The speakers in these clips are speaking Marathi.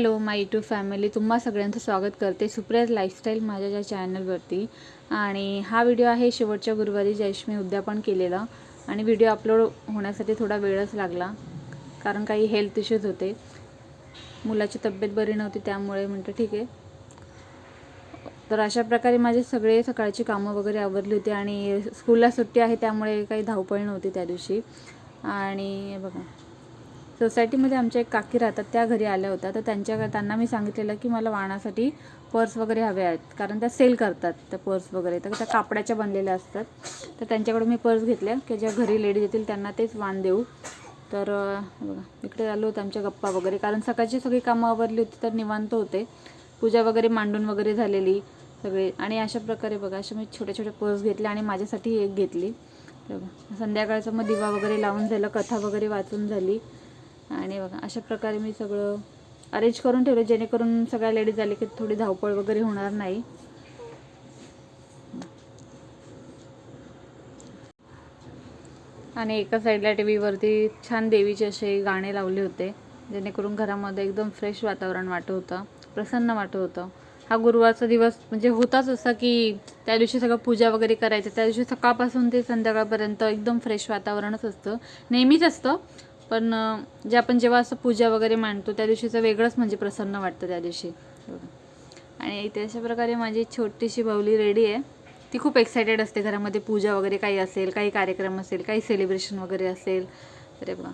हॅलो माय यूट्यूब फॅमिली. तुम्हा सगळ्यांचं स्वागत करते सुप्रियाज लाईफस्टाईल माझ्या ज्या चॅनलवरती. आणि हा व्हिडिओ आहे शेवटच्या गुरुवारी जयश मी उद्यापन केलेला. आणि व्हिडिओ अपलोड होण्यासाठी थोडा वेळच लागला कारण काही हेल्थ इश्यूज होते. मुलाची तब्येत बरी नव्हती त्यामुळे म्हणतं ठीक आहे. तर अशा प्रकारे माझे सगळे सकाळची कामं वगैरे आवरली होती आणि स्कूलला सुट्टी आहे त्यामुळे काही धावपळ नव्हती त्या दिवशी. आणि बघा. सोसायटीमध्ये आमच्या एक काकी राहतात त्या घरी आल्या होत्या. तर त्यांच्या त्यांना मी सांगितलेलं की मला वाणासाठी पर्स वगैरे हवे आहेत कारण त्या सेल करतात त्या पर्स वगैरे. तर त्या कापडाच्या बनलेल्या असतात. तर त्यांच्याकडून मी पर्स घेतल्या की ज्या घरी लेडीज येतील त्यांना तेच वाण देऊ. तर बघा इकडे आलो होतं आमच्या गप्पा वगैरे. कारण सकाळची सगळी कामं आवरली होती तर निवांत होते. पूजा वगैरे मांडून वगैरे झालेली सगळे. आणि अशा प्रकारे बघा असे मी छोटे छोटे पर्स घेतले आणि माझ्यासाठी एक घेतली. तर संध्याकाळचं मग दिवा वगैरे लावून झालं कथा वगैरे वाचून झाली. आणि बघा अशा प्रकारे मी सगळं अरेंज करून ठेवलं जेणेकरून सगळ्या लेडीज आले की थोडी धावपळ वगैरे होणार नाही. आणि एका साईडला टी व्हीवरती छान देवीचे असे गाणे लावले होते जेणेकरून घरामध्ये एकदम फ्रेश वातावरण वाटत होतं प्रसन्न वाटत होतं. हा गुरुवारचा दिवस म्हणजे होताच असा की त्या दिवशी सगळं पूजा वगैरे करायचं त्या दिवशी सकाळपासून ते संध्याकाळपर्यंत एकदम फ्रेश वातावरणच असतं. नेहमीच असतं पण जे आपण जेव्हा असं पूजा वगैरे मांडतो त्या दिवशीचं वेगळंच म्हणजे प्रसन्न वाटतं त्या दिवशी. आणि इथे अशा प्रकारे माझी छोटीशी बाहुली रेडी आहे. ती खूप एक्सायटेड असते घरामध्ये. पूजा वगैरे काही असेल काही कार्यक्रम असेल काही सेलिब्रेशन वगैरे असेल. तर बा बघा.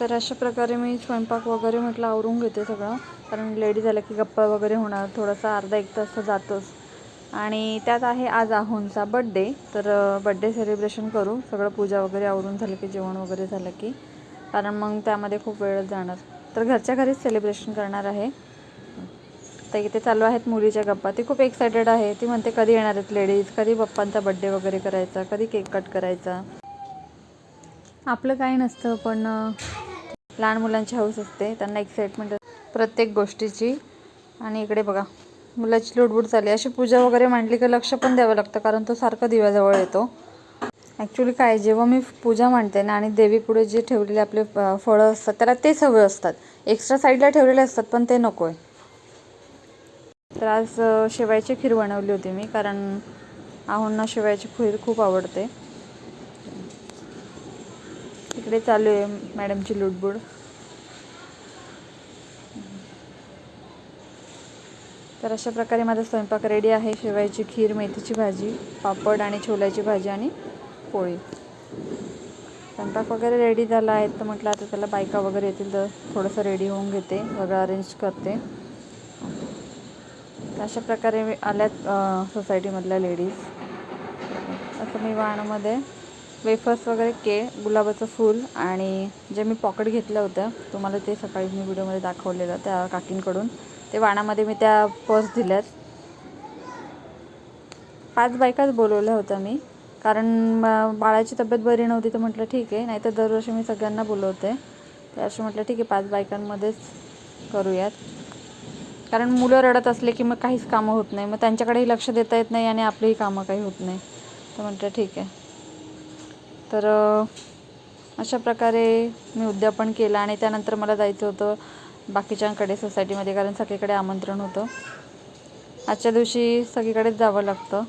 तर अशा प्रकारे मी स्वयंपाक वगैरे म्हटलं आवरून घेते सगळं. कारण लेडीज झालं की गप्पा वगैरे होणार थोडासा अर्धा एक तास जातोच. आणि त्यात आहे आज आहोंचा बड्डे तर बड्डे सेलिब्रेशन करू. सगळं पूजा वगैरे आवरून झालं की जेवण वगैरे झालं की. कारण मग त्यामध्ये खूप वेळ जाणार. तर घरच्या घरीच सेलिब्रेशन करणार आहे. तर इथे चालू आहेत मुलीच्या गप्पा. ती खूप एक्सायटेड आहे. ती म्हणते कधी येणार आहेत लेडीज कधी पप्पांचा बड्डे वगैरे करायचा? कधी केक कट करायचा? आपलं काही नसतं पण लहान मुलांची हौस असते. त्यांना एक्साइटमेंट प्रत्येक गोष्टीची. आणि इकडे बघा. मुलाची लुडबुड चालली अशी पूजा वगैरे मांडली की लक्ष पण द्यावं लागतं कारण तो सारखा दिव्याजवळ येतो. ॲक्च्युली काय जेव्हा मी पूजा मांडते ना आणि देवीपुढे जे ठेवलेले आपले फळं असतात त्याला तेच हवे असतात. एक्स्ट्रा साईडला ठेवलेले असतात पण ते नको आहे तर आज शेवायची खीर बनवली होती मी कारण आहोंना शेवायची खीर खूप आवडते. इकडे चालू आहे मॅडमची लुडबुड तर अशा प्रकारे माझा स्वयंपाक रेडी आहे. शेवायची खीर मेथीची भाजी पापड आणि छोल्याची भाजी आणि पोळी. स्वयंपाक वगैरे रेडी झाला आहे. तर म्हटलं आता त्याला बायका वगैरे येतील तर थोडंसं रेडी होऊन घेते. सगळं अरेंज करते. अशा प्रकारे मी आल्यात सोसायटीमधल्या लेडीज असं मी वाणामध्ये वेफर्स वगैरे के गुलाबाचं फूल आणि जे मी पॉकेट घेतलं होतं तुम्हाला ते सकाळी मी व्हिडिओमध्ये दाखवलेलं त्या काकींकडून. ते वाणामध्ये मी त्या पर्स दिल्यात. पाच बायकाच बोलवल्या होत्या मी. कारण बाळाची तब्येत बरी नव्हती तर म्हटलं ठीक आहे. नाहीतर दरवर्षी मी सगळ्यांना बोलवते. तर अशी म्हटलं ठीक आहे पाच बायकांमध्येच करूयात. कारण मुलं रडत असले की मग काहीच कामं होत नाही. मग त्यांच्याकडेही लक्ष देता येत नाही आणि आपलीही कामं काही होत नाही. तर म्हटलं ठीक आहे. तर अशा प्रकारे मी उद्यापन केलं आणि त्यानंतर मला जायचं होतं बाकीच्यांकडे सोसायटीमध्ये कारण सगळीकडे आमंत्रण होतं. आजच्या दिवशी सगळीकडेच जावं लागतं.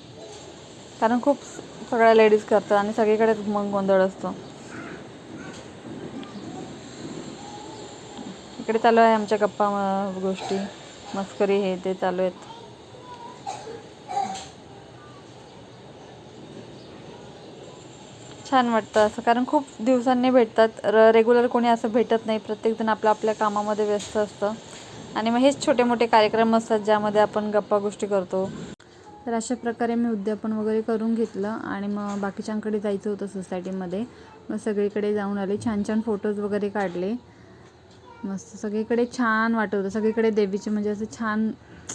कारण खूप सगळ्या लेडीज करतात आणि सगळीकडेच मग गोंधळ असतो. इकडे चालू आहे आमच्या गप्पा म- गोष्टी. मस्करी हे ते चालू आहेत. छान वाटतं असं. कारण खूप दिवसांनी भेटतात. र रेग्युलर कोणी असं भेटत नाही. प्रत्येकजण आपलं आपल्या कामामध्ये व्यस्त असतं. आणि मग हेच छोटे मोठे कार्यक्रम असतात ज्यामध्ये आपण गप्पा गोष्टी करतो. तर अशा प्रकारे मी उद्यापन वगैरे करून घेतलं आणि मग बाकीच्यांकडे जायचं होतं सोसायटीमध्ये मग सगळीकडे जाऊन आले. छान छान फोटोज वगैरे काढले. मस्त सगळीकडे छान वाटत होतं. सगळीकडे देवीचे म्हणजे असं छान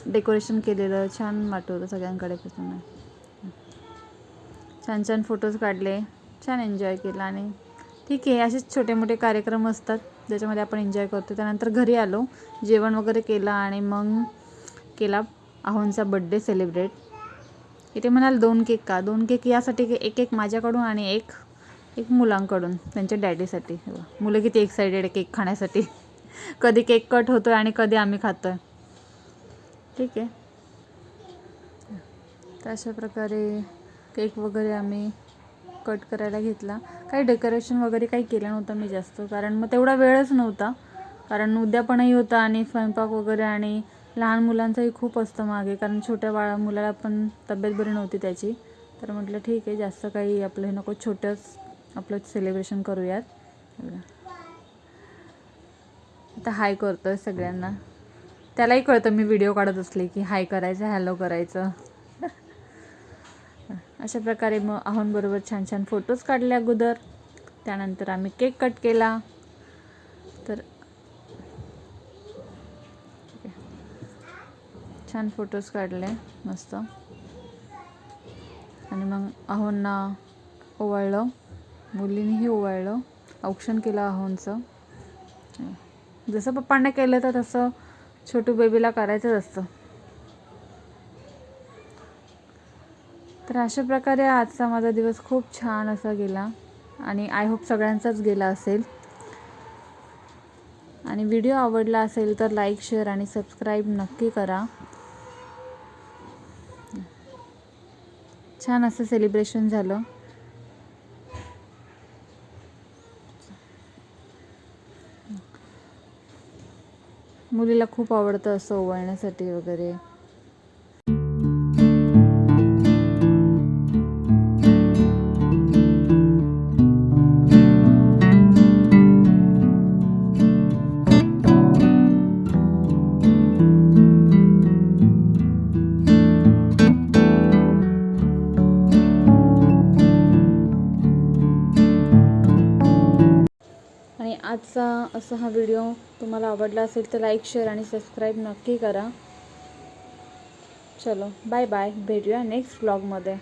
डेकोरेशन केलेलं. छान वाटत होतं सगळ्यांकडे पासून छान छान फोटोज काढले. छान एन्जॉय केला आणि ठीक आहे असेच छोटे मोठे कार्यक्रम असतात ज्याच्यामध्ये आपण एन्जॉय करतो. त्यानंतर घरी आलो जेवण वगैरे केलं आणि मग केला आहोंचा बड्डे सेलिब्रेट इथे म्हणाल दोन केक का? दोन केक यासाठी एक एक माझ्याकडून आणि एक एक मुलांकडून त्यांच्या डॅडीसाठी मुलं किती एक्सायटेड केक खाण्यासाठी. कधी केक कट होतोय आणि कधी आम्ही खातो आहे ठीक आहे. तर अशा प्रकारे केक वगैरे आम्ही कट करायला घेतला. काही डेकोरेशन वगैरे काही केलं नव्हतं मी जास्त कारण मग तेवढा वेळच नव्हता. कारण उद्यापणही होता आणि स्वयंपाक वगैरे आणि लहान मुलांचंही खूप असतं मागे कारण छोट्या बाळा मुलाला पण तब्येत बरी नव्हती त्याची. तर म्हटलं ठीक आहे जास्त काही आपलं हे नको छोटंच आपलं सेलिब्रेशन करूयात. आता हाय करतोय सगळ्यांना. त्यालाही कळतं मी व्हिडिओ काढत असले की हाय करायचं हॅलो करायचं. अशा प्रकारे मग आहोंबरोबर छान छान फोटोज काढले अगोदर. त्यानंतर आम्ही केक कट केला. तर छान फोटोज काढले मस्त. आणि मग आहोंना ओवाळलं. मुलींनीही ओवाळलं. औक्षण केलं आहोंचं जसं पप्पांना केलं तर तसं छोटू बेबीला करायचंच असतं. तर अशा प्रकारे आजचा माझा दिवस खूप छान असा गेला. आणि आय होप सगळ्यांचाच गेला असेल. आणि व्हिडिओ आवडला असेल तर लाईक शेअर आणि सबस्क्राईब नक्की करा. छान असं सेलिब्रेशन झालं. मुलीला खूप आवडतं असं ओवाळण्यासाठी वगैरे. आजचा असा हा व्हिडिओ तुम्हाला आवडला असेल तर लाईक शेअर आणि सबस्क्राईब नक्की करा. चलो बाय बाय. भेटूया नेक्स्ट ब्लॉगमध्ये.